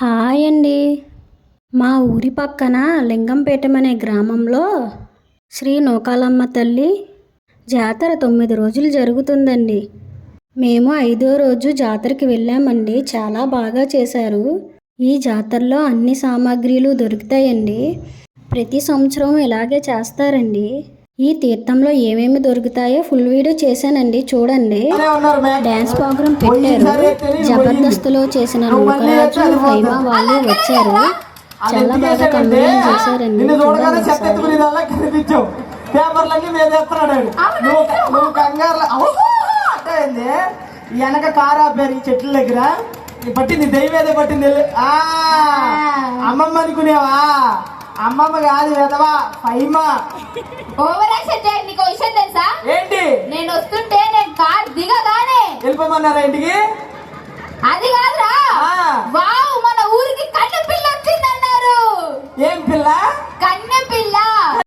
Hi అండి. మా ఊరి పక్కన లింగంపేటం అనే గ్రామంలో శ్రీ నూకాలమ్మ తల్లి జాతర తొమ్మిది రోజులు జరుగుతుందండి. మేము ఐదో రోజు జాతరకి వెళ్ళామండి. చాలా బాగా చేశారు. ఈ జాతరలో అన్ని సామాగ్రిలు దొరుకుతాయండి. ప్రతి సంవత్సరం ఇలాగే చేస్తారండి. ఈ తీర్థంలో ఏమేమి దొరుకుతాయో ఫుల్ వీడియో చేశానండి చూడండి. డ్యాన్స్ ప్రోగ్రామ్ పెట్టారు. జబర్దస్త్లో చేసిన హైమా వాళ్ళు వచ్చారు. చాలా బాగా కన్వీనియన్ చేశారండి. పేపర్లన్నీ. నువ్వు కంగారు అంటే వెనక కారు ఆపారు ఈ చెట్ల దగ్గర ఈ పట్టింది దైవేదే పట్టింది అమ్మమ్మ అనుకునేవా? అమ్మమ్మ కాదు వెదవా ఫైమా ఓవర్ యాక్షన్ చేయండి నీకు విషయం తెలుసా? ఏంటి? నేను వస్తుంటే నేను కార్ దిగగానే వెళ్ళిపోమన్నారా ఇంటికి? అది కాదురా. వావ్ మన ఊరికి కన్న పిల్ల వచ్చిందన్నారు. ఏం పిల్ల?